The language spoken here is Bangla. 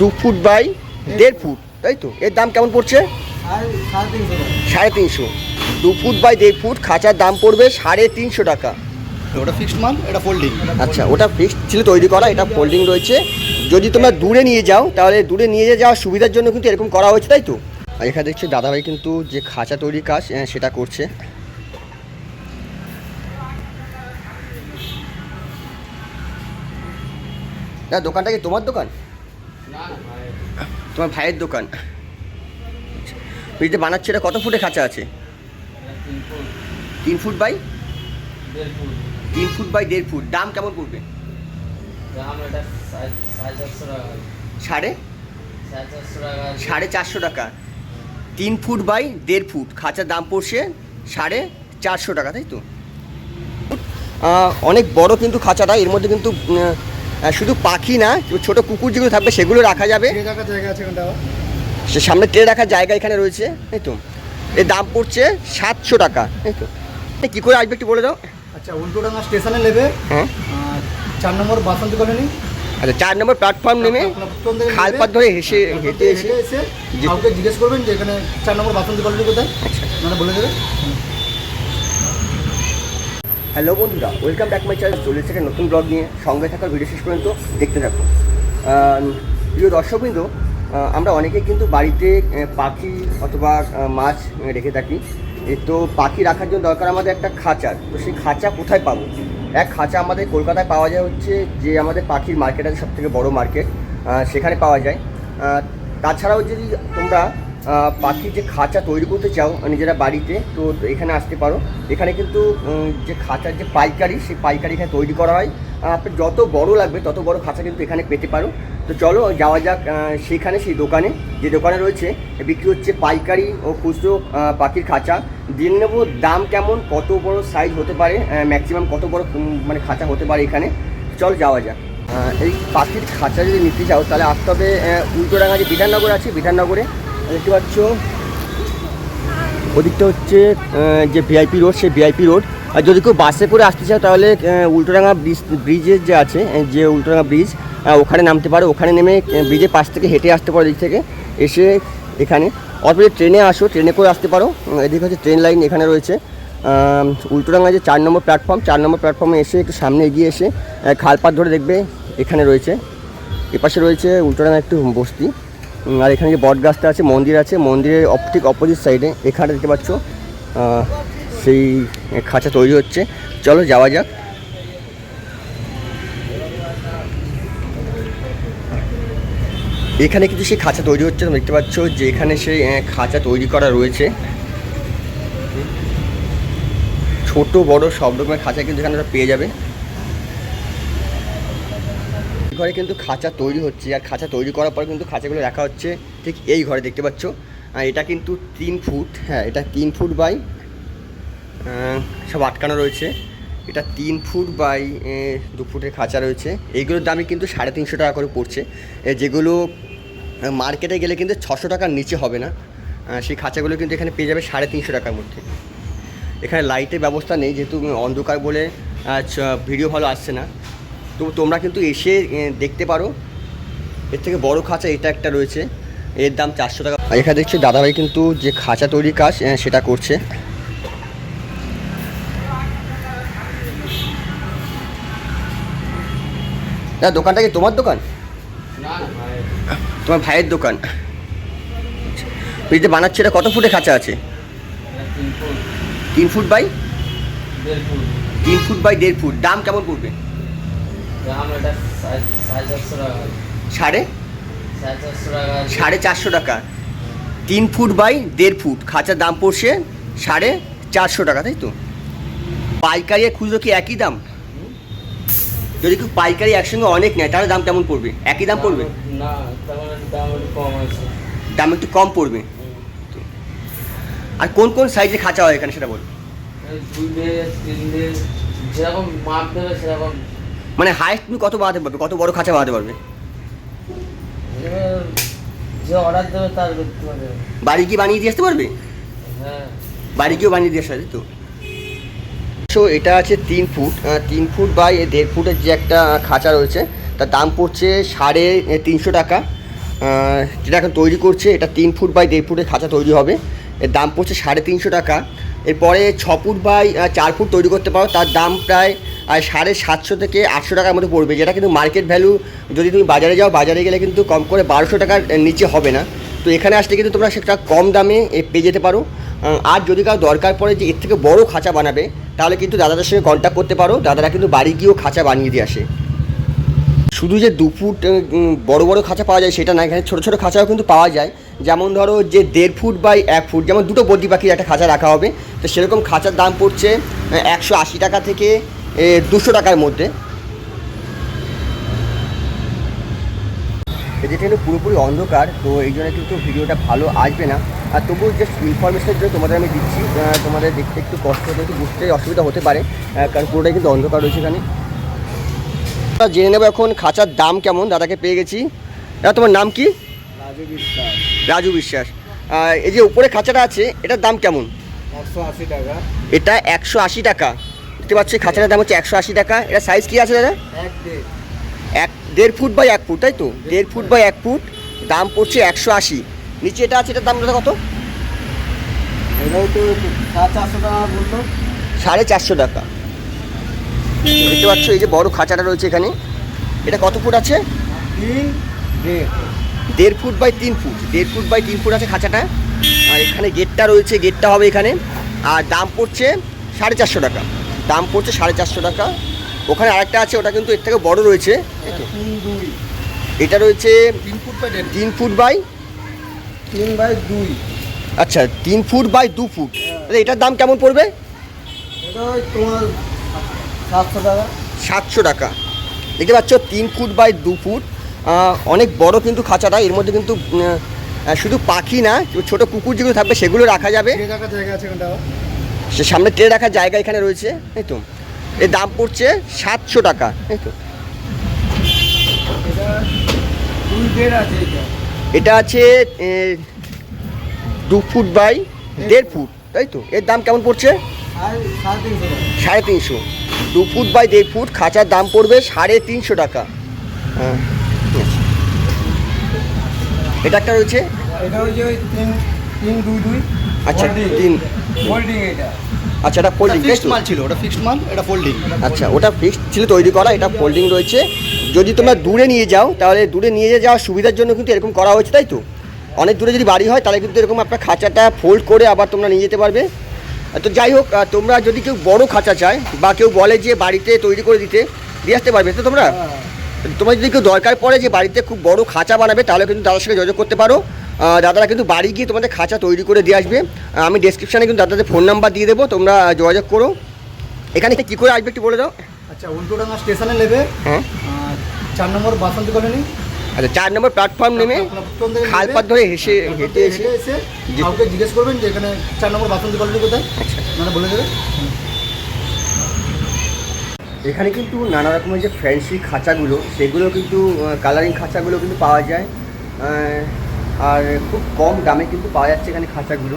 দু ফুট বাই দেড় ফুট তাই তো? এর দাম কেমন পড়ছে? সাড়ে তিনশো। দু ফুট বাই দেড় ফুট খাঁচার দাম পড়বে সাড়ে তিনশো টাকা। ওটা ফিক্সড মাল এটা ফোল্ডিং আচ্ছা ওটা ফিক্সড ছিল তৈরি করা এটা ফোল্ডিং রয়েছে। যদি তোমরা দূরে নিয়ে যাও তাহলে দূরে নিয়ে যাওয়ার সুবিধার জন্য কিন্তু এরকম করা হয়েছে তাই তো? আর এখানে দেখছি দাদাভাই কিন্তু যে খাঁচা তৈরি কাজ আহ, সেটা করছে। দাদা দোকানটা কি তোমার দোকান? তোমার ভাইয়ের দোকান। বুঝতে বানাচ্ছে, এটা কত ফুটে খাঁচা আছে? তিন ফুট বাই? তিন ফুট বাই দেড় ফুট। দাম কেমন পড়বে? সাড়ে? সাড়ে চারশো টাকা। তিন ফুট বাই দেড় ফুট। খাঁচার দাম পড়ছে সাড়ে চারশো টাকা, তাই তো? অনেক বড় কিন্তু খাঁচাটা। এর মধ্যে কিন্তু শুধু পাখি না ছোট কুকুর যেগুলো থাকবে সেগুলো রাখা যাবে। সে সামনে ট্রে রাখার জায়গা এখানে রয়েছে তাই তো। এর দাম পড়ছে সাতশো টাকা তাই তো। কী করে আসবে একটু বলে দাও। আচ্ছা উল্টোডাঙ্গা স্টেশনে নেবে হ্যাঁ। চার নম্বর বাসন্তী কলোনি। আচ্ছা চার নম্বর প্ল্যাটফর্ম নেমে খালপাত ধরে হেসে হেঁটে এসে কাউকে জিজ্ঞেস করবেন যে এখানে চার নম্বর বাসন্তী কলোনি কোথায় আচ্ছা। মানে বলে দেবে। হ্যালো বন্ধুরা ওয়েলকাম ব্যাক মাই চ্যানেল চলে এসেছে নতুন ব্লগ নিয়ে। সঙ্গে থাকার ভিডিও শেষ পর্যন্ত দেখতে থাকো। প্রিয় দর্শকবৃন্দ আমরা অনেকে কিন্তু বাড়িতে পাখি অথবা মাছ রেখে থাকি। তো পাখি রাখার জন্য দরকার আমাদের একটা খাঁচার তো সেই খাঁচা কোথায় পাবো? এক খাঁচা আমাদের কলকাতায় পাওয়া যায় হচ্ছে যে আমাদের পাখির মার্কেট আছে সব থেকে বড়ো মার্কেট সেখানে পাওয়া যায়। তাছাড়াও যদি তোমরা পাখির যে খাঁচা তৈরি করতে চাও নিজেরা বাড়িতে, তো এখানে আসতে পারো। এখানে কিন্তু যে খাঁচার যে পাইকারি, সেই পাইকারি এখানে তৈরি করা হয়। আপনার যত বড় লাগবে, তত বড় খাঁচা কিন্তু এখানে পেতে পারো। তো চলো, যাওয়া যাক সেখানে সেই দোকানে। যে দোকানে রয়েছে বিক্রি হচ্ছে পাইকারি ও খুচরো পাখির খাঁচা। দিয়ে নেব দাম কেমন, কত বড় সাইজ হতে পারে ম্যাক্সিমাম কত বড় মানে খাঁচা হতে পারে এখানে। চল, যাওয়া যাক। এই পাখির খাঁচা যদি নিতে চাও, তাহলে আসতে হবে উল্টোডাঙ্গা যে বিধাননগর আছে, বিধাননগরে। দেখতে পাচ্ছ? ওদিকটা হচ্ছে যে ভিআইপি রোড সেই ভিআইপি রোড আর যদি কেউ বাসে করে আসতে চাও তাহলে আহ, উল্টোডাঙ্গা ব্রিজ ব্রিজের যে আছে যে উল্টোডাঙ্গা ব্রিজ ওখানে নামতে পারো। ওখানে নেমে ব্রিজের পাশ থেকে হেঁটে আসতে পারো দিক থেকে। এসে এখানে অথবা ট্রেনে আসো ট্রেনে করে আসতে পারো। এদিকে হচ্ছে ট্রেন লাইন এখানে রয়েছে। উল্টোডাঙ্গা যে চার নম্বর প্ল্যাটফর্ম চার নম্বর প্ল্যাটফর্মে এসে একটু সামনে এগিয়ে এসে খালপাত ধরে দেখবে এখানে রয়েছে। এপাশে রয়েছে উল্টোডাঙ্গা একটু বস্তি। আর এখানে যে বট গাছটা আছে, মন্দির আছে, মন্দিরের ঠিক অপোজিট সাইডে এখানে দেখতে পাচ্ছ সেই খাঁচা তৈরি হচ্ছে। চলো যাওয়া যাক। এখানে কিন্তু সেই খাঁচা তৈরি হচ্ছে দেখতে পাচ্ছ যে এখানে সেই খাঁচা তৈরি করা রয়েছে। ছোট বড় সব রকমের খাঁচা কিন্তু এখানে পেয়ে যাবে। ঘরে কিন্তু খাঁচা তৈরি হচ্ছে, আর খাঁচা তৈরি করার পর কিন্তু খাঁচাগুলো রাখা হচ্ছে ঠিক এই ঘরে দেখতে পাচ্ছ। এটা কিন্তু তিন ফুট হ্যাঁ এটা তিন ফুট বাই সব আটকানো রয়েছে। এটা তিন ফুট বাই দু ফুটের খাঁচা রয়েছে। এইগুলোর দামই কিন্তু সাড়ে তিনশো টাকা করে পড়ছে। যেগুলো মার্কেটে গেলে কিন্তু ছশো টাকার নিচে হবে না। সেই খাঁচাগুলো কিন্তু এখানে পেয়ে যাবে সাড়ে তিনশো টাকার মধ্যে। এখানে লাইটের ব্যবস্থা নেই, যেহেতু অন্ধকার বলে ভিডিও ভালো আসছে না। তো তোমরা কিন্তু এসে দেখতে পারো। এর থেকে বড় খাঁচা এটা একটা রয়েছে। এর দাম চারশো টাকা। এখানে দেখছি দাদাভাই কিন্তু যে খাঁচা তৈরি কাজ সেটা করছে। না দোকানটা কি তোমার দোকান? তোমার ভাইয়ের দোকান। যে বানাচ্ছে, এটা কত ফুটে খাঁচা আছে? তিন ফুট বাই? তিন ফুট বাই দেড় ফুট। দাম কেমন পড়বে? সাড়ে সাড়ে চারশো টাকা তিন ফুট বাই দেড় ফুট। খাঁচার দাম পড়ছে সাড়ে চারশো টাকা তাই তো? পাইকারি খুচরো কি একই দাম? যদি কেউ পাইকারি একসঙ্গে অনেক নেয় তাহলে দাম কেমন পড়বে? একই দাম পড়বে? না দাম একটু কম পড়বে। আর কোন কোন সাইজে খাঁচা হয় এখানে সেটা বল। এই দুই তিন যেরকম মাপ দেবে সেরকম মানে হাইস্ট তুমি কত বানাতে পারবে? কত বড় খাঁচা বানাতে পারবে? যে অর্ডার দেবে তার বাড়ি কি বানিয়ে দিয়ে আসতে পারবে? হ্যাঁ। বাড়ি গিয়েও বানিয়ে দিয়ে আসতে পারবে তো? সো এটা আছে তিন ফুট তিন ফুট বাই দেড় ফুটের যে একটা খাঁচা রয়েছে তার দাম পড়ছে সাড়ে তিনশো টাকা। যেটা এখন তৈরি করছে এটা তিন ফুট বাই দেড় ফুটের খাঁচা তৈরি হবে। এর দাম পড়ছে সাড়ে তিনশো টাকা। এরপরে ছ ফুট বাই চার ফুট তৈরি করতে পারো তার দাম প্রায় সাড়ে সাতশো থেকে আটশো টাকার মতো পড়বে, যেটা কিন্তু মার্কেট ভ্যালু যদি তুমি বাজারে যাও, বাজারে গেলে কিন্তু কম করে বারোশো টাকার নিচে হবে না। তো এখানে আসলে কিন্তু তোমরা সেটা কম দামে পেয়ে যেতে পারো। আর যদি কারও দরকার পড়ে যে এর থেকে বড় খাঁচা বানাবে, তাহলে কিন্তু দাদাদের সঙ্গে কন্ট্যাক্ট করতে পারো। দাদারা কিন্তু বাড়ি গিয়েও খাঁচা বানিয়ে দিয়ে আসে। শুধু যে দু ফুট বড় বড় খাঁচা পাওয়া যায় সেটা না, এখানে ছোটো ছোটো খাঁচাও কিন্তু পাওয়া যায়। যেমন ধরো যে দেড় ফুট বাই এক ফুট, যেমন দুটো বদ্রি পাখির একটা খাঁচা রাখা হবে। তো সেরকম খাঁচার দাম পড়ছে একশো আশি টাকা থেকে দুশো টাকার মধ্যে। যেটা কিন্তু পুরোপুরি অন্ধকার তো এই জন্য কিন্তু ভিডিওটা ভালো আসবে না। আর তবুও জাস্ট ইনফরমেশনের জন্য তোমাদের আমি দিচ্ছি তোমাদের দেখতে একটু কষ্ট হতে একটু বুঝতে অসুবিধা হতে পারে কারণ পুরোটাই কিন্তু অন্ধকার রয়েছে এখানে। জেনে নেব এখন খাঁচার দাম কেমন দাদাকে পেয়ে গেছি। দাদা তোমার নাম কি? রাজু বিশ্বাস। রাজু বিশ্বাস। এই যে উপরে খাঁচাটা আছে এটার দাম কেমন? একশো আশি টাকা। এটা একশো আশি টাকা। দেখতে পাচ্ছি খাঁচাটার দাম হচ্ছে একশো আশি টাকা। এটা সাইজ কি আছে দাদা? এক দেড়। ফুট বাই এক ফুট তাই তো? দেড় ফুট বাই এক ফুট দাম পড়ছে একশো আশি। নিচে এটা আছে এটার দাম দাদা কত? সাড়ে চারশো টাকা দেখতে পাচ্ছ এই যে বড় খাঁচাটা রয়েছে এখানে। এটা কত ফুট আছে? দেড় ফুট বাই তিন ফুট। দেড় ফুট বাই তিন ফুট আছে খাঁচাটা। আর এখানে গেটটা রয়েছে গেটটা হবে এখানে। আর দাম পড়ছে সাড়ে চারশো টাকা। দাম পড়ছে সাড়ে চারশো টাকা। ওখানে আরেকটা আছে ওটা কিন্তু এর থেকে বড় রয়েছে। এটা রয়েছে তিন ফুট বাই তিন ফুট বাই? দুই। আচ্ছা তিন ফুট বাই দু ফুট। তাহলে এটার দাম কেমন পড়বে? সাতশো টাকা। সাতশো টাকা। দেখতে পাচ্ছ তিন ফুট বাই দু ফুট। অনেক বড় কিন্তু খাঁচাটা এর মধ্যে কিন্তু শুধু পাখি না ছোট কুকুর যেগুলো থাকবে সেগুলো রাখা যাবে। সে সামনে ট্রে রাখার জায়গা এখানে রয়েছে এই তো। এর দাম পড়ছে সাতশো টাকা এই তো। এটা আছে দু ফুট বাই দেড় ফুট তাই তো। এর দাম কেমন পড়ছে? সাড়ে তিনশো। টাকা সাড়ে তিনশো দু ফুট বাই দেড় ফুট খাঁচার দাম পড়বে সাড়ে তিনশো টাকা। হ্যাঁ এটা একটা রয়েছে? এটা হচ্ছে তিন তিন দুই দুই। আচ্ছা তিন। এটা। আচ্ছা এটা ফোল্ডিং ফিক্সড মাল ছিল ওটা ফিক্সড মাল এটা ফোল্ডিং আচ্ছা ওটা ফিক্সড ছিল তৈরি করা এটা ফোল্ডিং রয়েছে। যদি তোমরা দূরে নিয়ে যাও তাহলে দূরে নিয়ে যাওয়ার সুবিধার জন্য কিন্তু এরকম করা হয়েছে তাই তো? অনেক দূরে যদি বাড়ি হয় তাহলে কিন্তু এরকম আপনার খাঁচাটা ফোল্ড করে আবার তোমরা নিয়ে যেতে পারবে। তো যাই হোক তোমরা যদি কেউ বড় খাঁচা চায় বা কেউ বলে যে বাড়িতে তৈরি করে দিতে দিয়ে আসতে পারবে তো তোমরা? তোমার যদি কেউ দরকার পড়ে যে বাড়িতে খুব বড় খাঁচা বানাবে তাহলে কিন্তু দাদার সঙ্গে যোগাযোগ করতে পারো। দাদারা কিন্তু বাড়ি গিয়ে তোমাদের খাঁচা তৈরি করে দিয়ে আসবে। আমি ডেসক্রিপশানে কিন্তু দাদাদের ফোন নাম্বার দিয়ে দেবো তোমরা যোগাযোগ করো। এখানে কী করে আসবে একটু বলে দাও। আচ্ছা উল্টোডাঙ্গা স্টেশনে নেবে। হ্যাঁ। চার নম্বর বাসন্তী কলোনি। আচ্ছা চার নম্বর প্ল্যাটফর্ম নেমে খালপাত ধরে হেসে হেঁটে এসে হেঁটে এসে কাউকে জিজ্ঞেস করবেন যে এখানে চার নম্বর বাসন্তী কলোনি কোথায়। আচ্ছা। মানে বলে দেবে। এখানে কিন্তু নানা রকমের যে ফ্যান্সি খাঁচাগুলো সেগুলো কিন্তু কালারিং খাঁচাগুলো কিন্তু পাওয়া যায়। আর খুব কম দামে কিন্তু পাওয়া যাচ্ছে এখানে খাঁচাগুলো।